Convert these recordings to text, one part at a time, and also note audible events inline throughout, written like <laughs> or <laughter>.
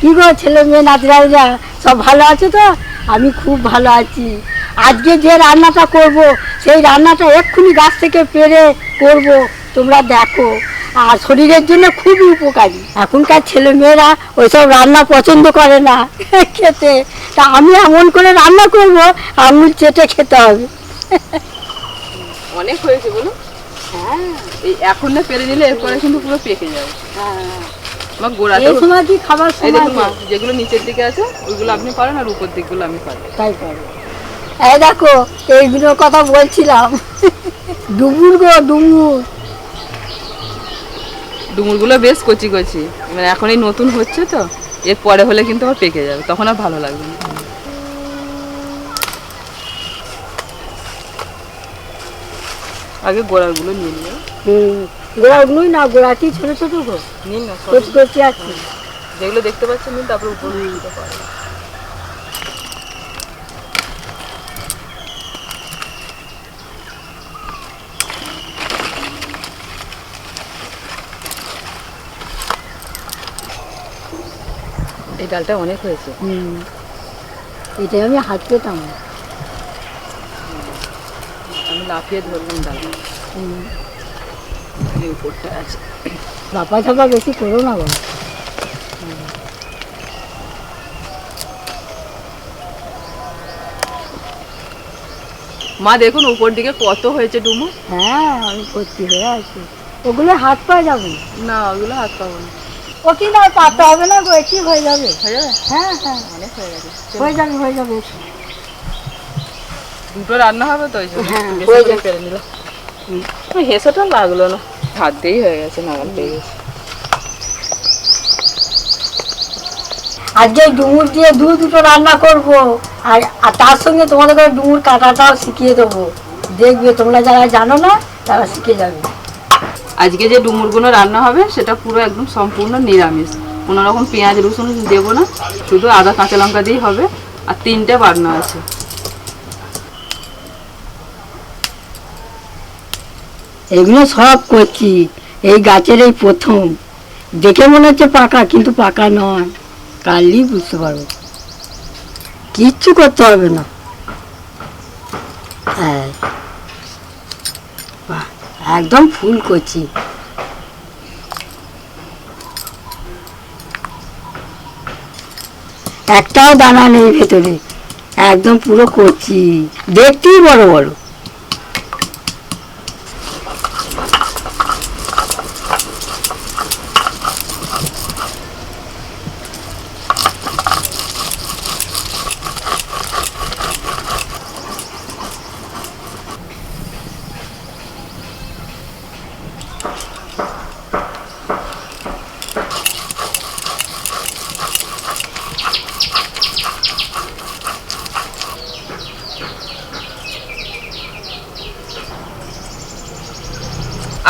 কি গো ছেলে মেয়ে নাতিরাইরা সব ভালো আছে তো? আমি খুব ভালো আছি। আজকে যে রান্নাটা করব সেই রান্নাটা এক্ষুনি গাছ থেকে পেরে করব। তোমরা দেখো। আর শরীরের জন্য খুবই উপকারী। এখনকার ছেলে মেয়েরা ওইসব রান্না পছন্দ করে না। <laughs> খেতে। তা আমি এমন করে রান্না করব আঙুল চেটে খেতে হবে। অনেক হয়েছে বলো। হ্যাঁ এই এখন না পেরে নিলে এরপরে কিন্তু পুরো পেকে যাবে। হ্যাঁ। আমার গোড়াতে এই সময় কি খাবার সময় যেগুলো নিচের দিকে আছে ওইগুলো আপনি পারেন আর উপর দিকগুলো আমি পারি। তাই পারো এই দেখো এইগুলোর কথা বলছিলাম। ডুমুর গো ডুমুর। ডুমুরগুলো বেশ কচি কচি মানে এখন এই নতুন হচ্ছে তো এর পরে হলে কিন্তু আবার পেকে যাবে তখন আর ভালো লাগবে না। আগে গোড়াগুলো নিয়ে নিও। হুম। গোড়াগুলোই না গোড়াটি ছোট ছোট গো। নিন না কচি কচি আছে যেগুলো দেখতে পাচ্ছেন নিন তারপরে উপর দিতে পারে এই ডালটা অনেক হয়েছে। হুম। এটাই আমি হাত পেতাম। আমি লাফিয়ে ধরলাম ডালটা। হুম। এই উপরটা আছে। লাপা ছাপা বেশি করো না গো মা দেখুন উপর দিকে কত হয়েছে ডুমু। হ্যাঁ আমি ভর্তি হয়ে আছি। ওগুলো হাত পায়ে যাবে না। ওগুলো হাত পাবো না। ও কি না পাতা হবে না গো একই হয়ে যাবে? হয়ে যাবে? হ্যাঁ হ্যাঁ। অনেক হয়ে গেছে হয়ে যাবে হয়ে যাবে দুটো রান্না হবে তো ওই জন্য। হ্যাঁ, হয়ে যাবে। হেসেটা লাগল না। হাত দিয়েই হয়ে গেছে নাগাল পেয়ে গেছে। আজকে ডুমুর দিয়ে দু দুটো রান্না করব আর আর তার সঙ্গে তোমাদের ডুমুর কাটাটাও শিখিয়ে দেবো। দেখবে তোমরা যারা জানো না তারা শিখে যাবে। আজকে যে ডুমুরগুলো রান্না হবে সেটা পুরো একদম সম্পূর্ণ নিরামিষ। কোনো রকম পেঁয়াজ রসুন দেবো না শুধু আদা কাঁচা লঙ্কা দিয়েই হবে আর তিনটে বাটনা আছে। এগুলো সব করছি। এই গাছের এই প্রথম। দেখে মনে হচ্ছে পাকা, কিন্তু পাকা নয়। কালই বুঝতে পারব। কিচ্ছু করতে হবে না। হ্যাঁ একদম ফুল করছি। একটাও দানা নেই ভেতরে। একদম পুরো করছি। দেখতেই বড় বড়।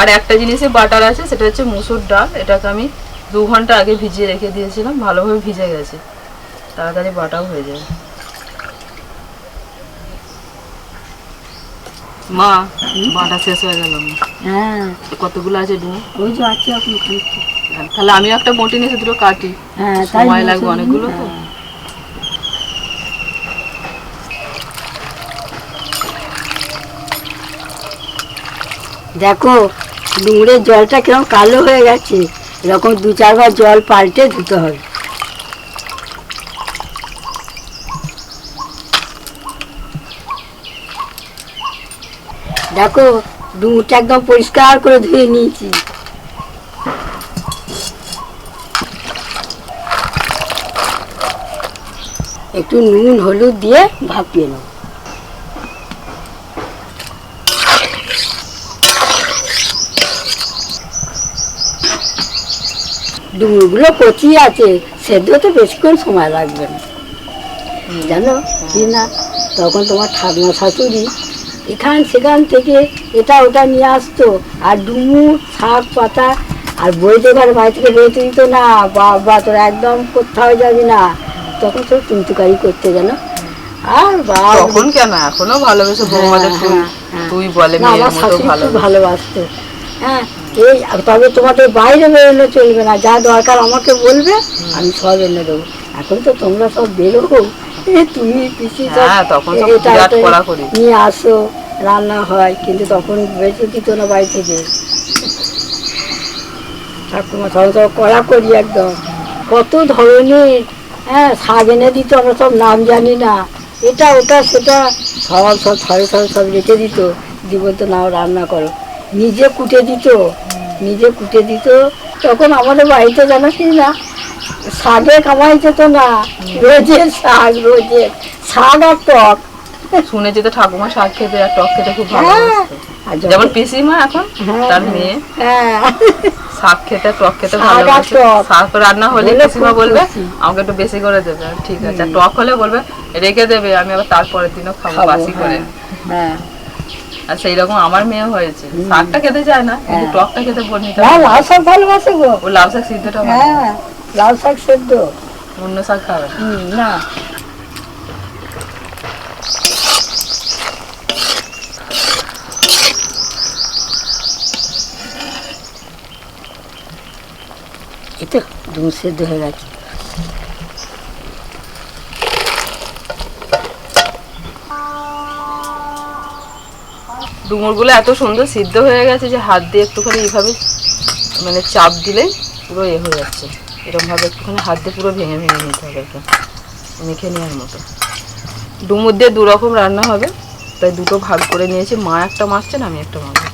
আর একটা জিনিসে বাটার আছে সেটা হচ্ছে মুসুর ডাল। এটাকে আমি দু ঘণ্টা আগে ভিজিয়ে রেখে দিয়েছিলাম ভালোভাবে ভিজে গেছে। তাড়াতাড়ি বাটাও হয়ে যাবে। মা বাটা শেষ হয়ে গেল। হ্যাঁ। কতগুলো আছে ডুমু? ওই যে আছে আপনি তাহলে আমি একটা মোটি নিয়ে দুটো কাটি। হ্যাঁ সময় লাগবে অনেকগুলো তো। দেখো ডুমুরের জলটা কীরকম কালো হয়ে গেছে, এরকম দু চারবার জল পাল্টে ধুতে হবে। দেখো ডুমুরটা একদম পরিষ্কার করে ধুয়ে নিয়েছি। একটু নুন, হলুদ দিয়ে ভাপিয়ে নেব। ডুমুরগুলো কচি আছে সেদ্ধ তো বেশিক্ষণ সময় লাগবে না। জানো কি না তখন তোমার ঠাকুমা শাশুড়ি এখান সেখান থেকে এটা ওটা নিয়ে আসতো আর ডুমুর শাক পাতা আর বই দেখার বাড়ি থেকে বেরোতে দিত না বাবা তোরা একদম কোথাও যাবি না। তখন সব তুমতুকারি করতে জানো? আর বাবা তখন কেন? এখনও ভালোবেসে বৌমাদের তুই হ্যাঁ, হ্যাঁ। তুই বলে মেয়ের মতো ভালোবাসতো। হ্যাঁ এই তবে তোমাদের বাইরে বেরোলে চলবে না যা দরকার আমাকে বলবে আমি সব এনে দেবো। এখন তো তোমরা সব বেরো তুমি পিসি সব হ্যাঁ, সব। নিয়ে আসো রান্না হয় কিন্তু তখন বেঁচে দিত না বাড়ি থেকে। ঠাকুমা সব সব কড়া করি একদম। কত ধরনের হ্যাঁ শাক এনে দিত আমরা সব নাম জানি না। এটা ওটা সেটা সব সব ছড়ে ছড়ে সব রেখে দিত। দি বলতো নাও রান্না করো। নিজে কুটে দিত নিজে কুটে দিত। তখন আমাদের বাড়িতে জানাসি না শাকে কামাই যেত না রোজের শাক রোজের শাক আর টক। শুনেছি তো ঠাকুমা শাক খেতে আর টক খেতে খুব ভালো হ্যাঁ। যেমন পিসিমা এখন হ্যাঁ, তার। মেয়ে। হ্যাঁ। শাক খেতে টক খেতে আর শাক রান্না হলে পিসিমা বলবে আমাকে একটু বেশি করে দেবে। ঠিক আছে। টক হলে বলবে রেখে দেবে আমি আবার তারপরের দিনও খাব বাসি করে। হ্যাঁ। আর সেই রকম আমার মেয়ে হয়েছে। শাকটা খেতে চায় না কিন্তু হ্যাঁ। টকটা খেতে বর্ণিত না লাল শাক ভালোবাসে গো। ও লাল শাক সিদ্ধটা হ্যাঁ লাল শাক সেদ্ধ। অন্য শাক খাবে না। না। এই সেদ্ধ হয়ে গেছে। ডুমুরগুলো এত সুন্দর সিদ্ধ হয়ে গেছে যে হাত দিয়ে একটুখানি এইভাবে মানে চাপ দিলে পুরো এ হয়ে যাচ্ছে। এরকমভাবে একটুখানি হাত দিয়ে পুরো ভেঙে ভেঙে নিতে হবে একদম, মেখে নেওয়ার মতো। ডুমুর দিয়ে দু রকম রান্না হবে, তাই দুটো ভাগ করে নিয়েছি। মা একটা মাখছেন আমি একটা মাখবো।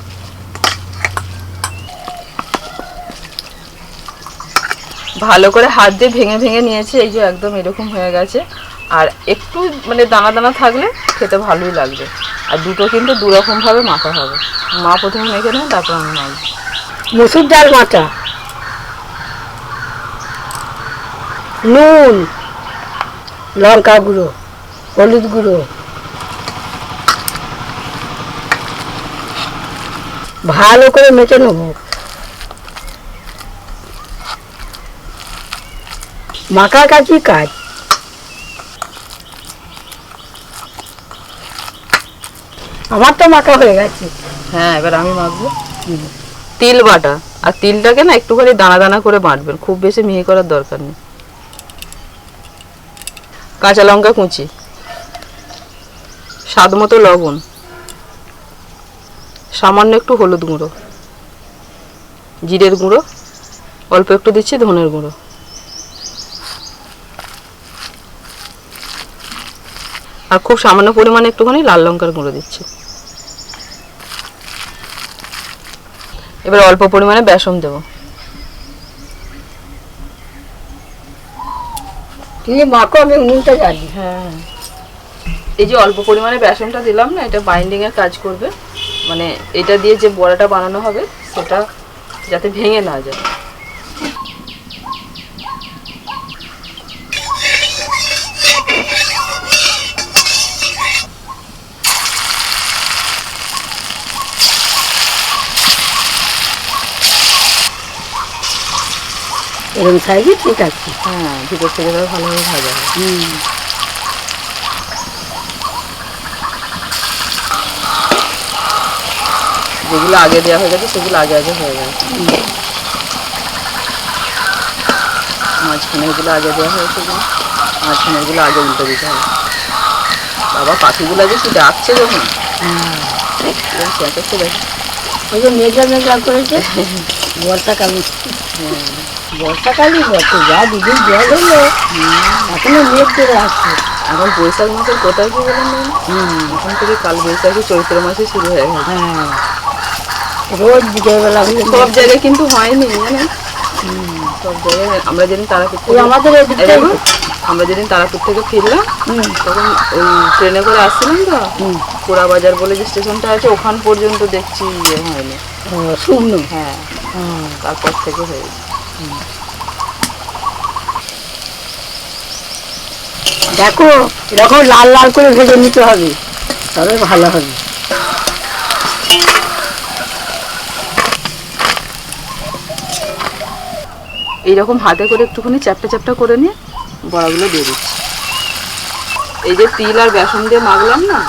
ভালো করে হাত দিয়ে ভেঙে ভেঙে নিয়েছি, এই যে একদম এরকম হয়ে গেছে। আর একটু মানে দানা দানা থাকলে খেতে ভালোই লাগবে। আর দুটো কিন্তু দু রকম ভাবে মাখা হবে। মা প্রথমে মেখে নেয় তারপর আমি মাখবো। মসুর ডাল মাটা নুন, লঙ্কা গুঁড়ো, হলুদ গুঁড়ো। ভালো করে মেখে নেব। মাখা কাছি কাজ। আমার তো মাখা হয়ে গেছে। হ্যাঁ এবার আমি মাখবো। তিল বাটা। আর তিলটাকে না একটুখানি দানা দানা করে বাঁটবেন। খুব বেশি মিহি করার দরকার নেই। কাঁচা লঙ্কা কুচি। স্বাদ মতো লবণ। সামান্য একটু হলুদ গুঁড়ো। জিরের গুঁড়ো। অল্প একটু দিচ্ছি ধনের গুঁড়ো। আর খুব সামান্য পরিমাণে একটুখানি লাল লঙ্কার গুঁড়ো দিচ্ছি। এবার অল্প পরিমাণে বেসন দেবো। তুমি আমি উনুনটা জানি হ্যাঁ। এই যে অল্প পরিমাণে বেসনটা দিলাম না এটা বাইন্ডিং এর কাজ করবে। মানে এটা দিয়ে যে বড়াটা বানানো হবে সেটা যাতে ভেঙে না যায়। এরকম সাইজে ঠিক আছে। হ্যাঁ ভিতর থেকে ভালোভাবে ভাজা হবে। হুম। যেগুলো আগে দেওয়া হয়ে গেছে সেগুলো আগে আগে হয়ে গেছে। মাঝখানে এগুলো আগে দেওয়া হয়েছে এগুলো মাঝখানে এগুলো আগে উল্টে দিতে হবে। বাবা পাখিগুলো যে কি ডাকছে যখন চেঁচাচ্ছে দেখো ওই যে মেঘলা মেঘলা করেছে <laughs> বর্ষাকালে বর্ষাকালই বটে যা দুদিন জল হলো। এখনও মেঘ করে আসছে। এখন বৈশাখ মাসের কোথায় কি বলেন এখন থেকে কাল বৈশাখী চৈত্র মাসে শুরু হয়ে গেছে। হ্যাঁ। রোজ বিকেলবেলা সব জায়গায় কিন্তু হয়নি জানেন? সব জায়গায় আমরা যেদিন তারাপীঠ আমাদের আমরা যেদিন তারাপুর থেকে ফিরলাম হুম। তখন ওই ট্রেনে করে আসছিলাম তো। পোড়া বাজার বলে যে স্টেশনটা আছে ওখান পর্যন্ত দেখছি ইয়ে হয়নি। ও, শুকনো হ্যাঁ। হ্যাঁ তারপর থেকে হয়েছে দেখো, এরকম লাল লাল করে ভেজে নিতে হবে। তবে ভালো হবে। এইরকম হাতে করে একটুখানি চ্যাপটা চ্যাপটা করে নিয়ে বড়াগুলো দিয়ে দিচ্ছি। এই যে তিল আর বেসন দিয়ে মাখলাম না,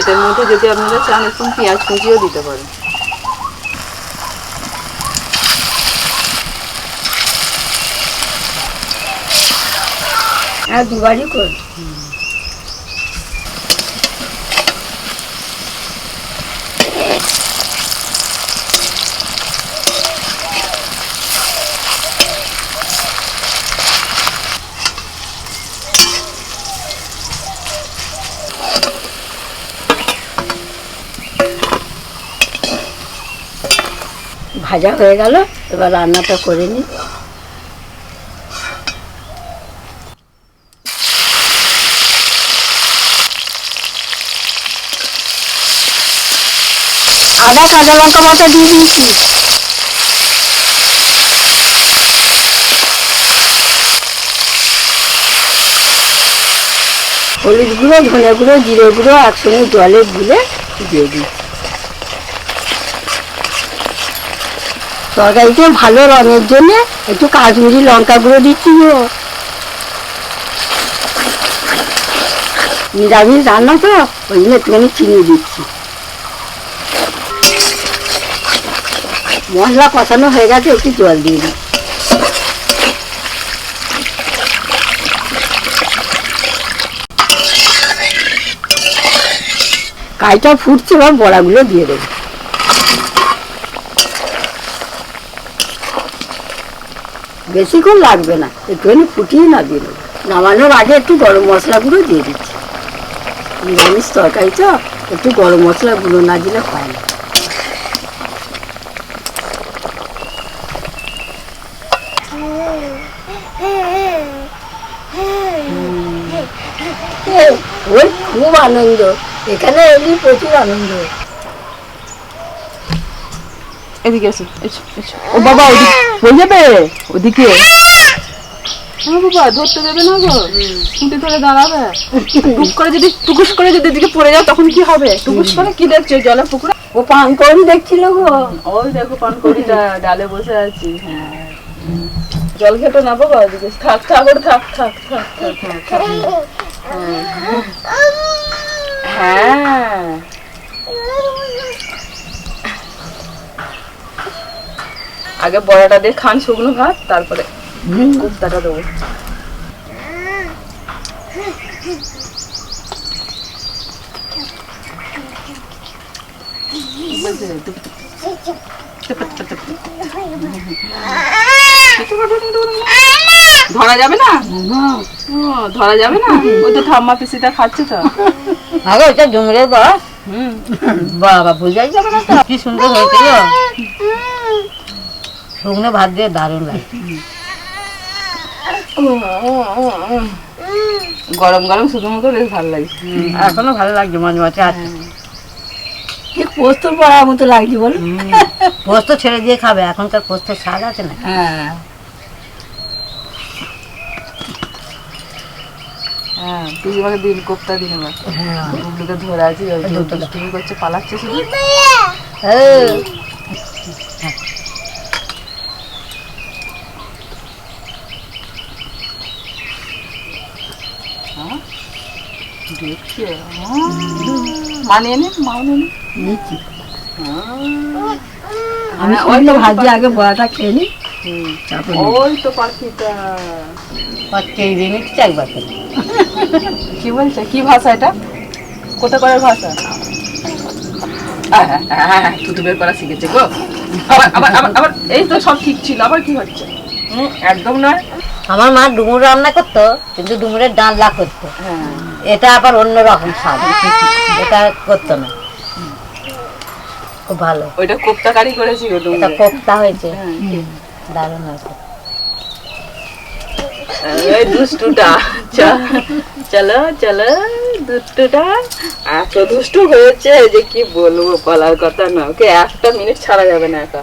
এটার মধ্যে যদি আপনারা চান একটু পেঁয়াজ কুচিও দিতে পারেন। হ্যাঁ দুবারই করি ভাজা হয়ে গেল এবার রান্নাটা করে নিই। আদা কাঁচা লঙ্কা বাটা দিয়ে দিয়েছি। হলুদ গুঁড়ো, ধনে গুঁড়ো, জিরে গুঁড়ো, একসঙ্গে জলে গুলে দিয়ে দিই। তরকারিতে ভালো রঙের জন্য একটু কাশ্মীরি লঙ্কা গুঁড়ো দিচ্ছি নিরামিষ রান্না তো, ওই জন্য একটুখানি চিনি দিচ্ছি। মশলা কষানো হয়ে গেছে, একটু জল দিয়ে দিই। কাইটা ফুটছে, এবার বড়াগুলো দিয়ে দেবো। বেশিক্ষণ লাগবে না, একটুখানি ফুটিয়ে না দিয়ে দেবো। নামানোর আগে একটু গরম মশলা গুঁড়ো দিয়ে দিচ্ছি। নিরামিষ তরকারি তো একটু গরম মশলা গুঁড়ো না দিলে হয় না। খুব আনন্দ। এখানে এলি প্রচুর আনন্দ। এদিকে এসো। ও বাবা ওদিকে হয়ে যাবে? ওদিকে? হ্যাঁ বাবা ধরতে দেবে না গো? খুঁটি ধরে দাঁড়াবে। টুক করে যদি টুকুস করে যদি এদিকে পড়ে যাও তখন কি হবে? টুকুস করে কি দেখছ জলে পুকুরে? ও পান দেখছিল গো। ওই দেখো পানকড়িটা ডালে বসে আছি জল খেতে না বাবা ওদিকে। থাক থাক থাক থাক থাক থাক, থাক। হ্যাঁ। আগে বড়াটা দিয়ে খান শুকনো ভাত তারপরে কুপ্তাটা দেবো। ধরা যাবে না? ধরা যাবে না? ওই তো ঠাম্মা পিসিটা খাচ্ছে তো। আগে ওটা ডুমরে বা বাবা বোঝাই যাবে না তো কি সুন্দর হয়েছে গো। শুকনো ভাত দিয়ে দারুণ লাগে গরম গরম শুধু মতো বেশ ভালো লাগছে এখনও ভালো লাগছে মাঝে মাঝে আছে। কি পোস্ত পড়ার মতো লাগছে বল? পোস্ত ছেড়ে দিয়ে খাবে এখনকার পোস্ত স্বাদ আছে না। হ্যাঁ। হ্যাঁ তুই আমাকে দিন কোপ্তা দিন এবার। হ্যাঁ। ধরে আছি ওই যে দুটো দাও। দুষ্টুমি করছে পালাচ্ছে শুধু? দেখছে মানিয়ে নে মানিয়ে নে নিচ্ছি আমি হ্যাঁ, ওই তো দিয়ে আগে বড়াটা খেয়ে নি। ওই তো পাখিটা। নিচ্ছি একবার করে। কি বলছে? কি ভাষা এটা? কোথা করার ভাষা? থুতু বের করা শিখেছে গো। আবার আবার আবার আবার এই তো সব ঠিক ছিল আবার কি হচ্ছে? একদম নয়। আমার মা ডুমুর রান্না করতো কিন্তু ডুমুরের ডালনা করতো। হ্যাঁ। এটা আবার অন্য রকম স্বাদ এটা করতো না। খুব ভালো। ওইটা কোপ্তা কারি করেছি এটা কোপ্তা হয়েছে। হ্যাঁ। দারুণ হয়েছে। এই দুষ্টুটা চলো চলো দুষ্টুটা। এত দুষ্টু হয়েছে যে কি বলব বলার কথা না ওকে একটা মিনিট ছাড়া যাবে না একা।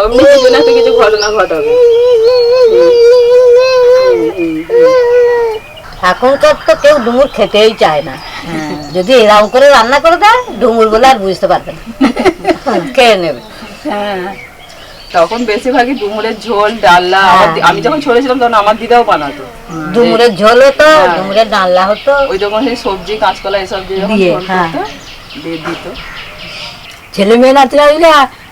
অমনি কিছু না কিছু ঘটনা ঘটাবে। এখনকার তো কেউ ডুমুর খেতেই চায় না। যদি এরকম করে রান্না করে দেয় ডুমুর বলে আর বুঝতে পারবে না। খেয়ে নেবে। তখন বেশিরভাগই ডুমুরের ঝোল ডাল্লা হ্যাঁ। আমি যখন ছোট ছিলাম তখন আমার দিদাও বানাতো। ডুমুরের ঝোল হতো হ্যাঁ। ডুমুরের ডালনা হতো। ওই যখন সেই সবজি কাঁচকলা এসব দিয়ে হ্যাঁ। দিয়ে দিত। ছেলে মেয়ে নাতিরা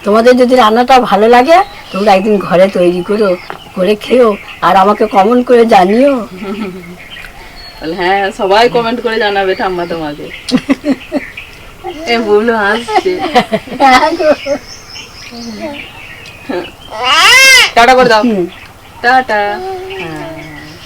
তোমাদের যদি রান্নাটা ভালো লাগে তোমরা একদিন ঘরে তৈরি করো করে খেও আর আমাকে কমন করে জানিও। হ্যাঁ সবাই কমেন্ট করে জানাবে ঠাম্মা তোমাকে। <laughs> এ বুবলু হাসছে টাটা করে দাও। টাটা। হ্যাঁ